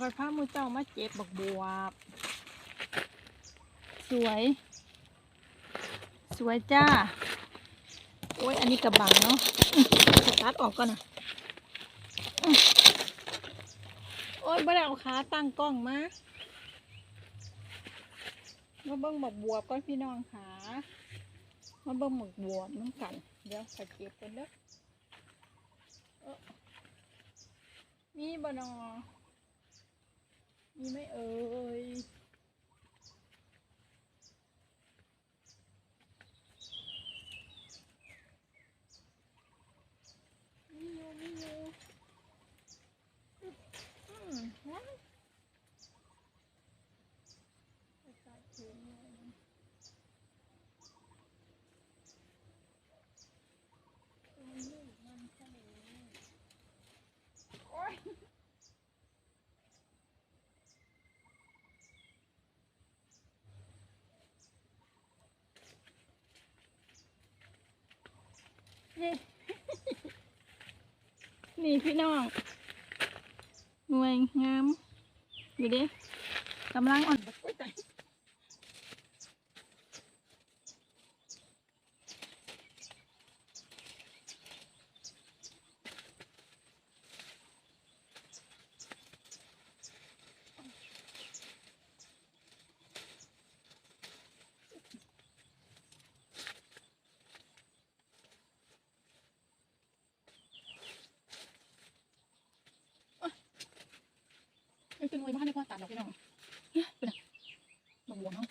คอยพามูเจ้ามาเจ็บบักบวบ สวย สวยจ้า โอ้ย อันนี้กระบังเนาะจะตัดออกก่อนนะโอ้ยไม่ได้เอาขาตั้งกล้องมามาเบิ่งบักบวบก่อนพี่น้องขามาเบิ่งบักบวบน้ำกัน เดี๋ยวไปเก็บกันเด้อเอ้อมีบ่นอ มีไหม่เอ่ย มีอยู่มีอยู่อืมว้าวไปตัดเขียนเลยตัวลูกมันทะเลโอ๊ย นี่พี่น้อง หน่วยงาม อยู่ดิกำลังอ่อน เป็นมวยบ้านในพ่อตัดดอกพี่น้องเนี่ยเป็นอะบวมเนาะ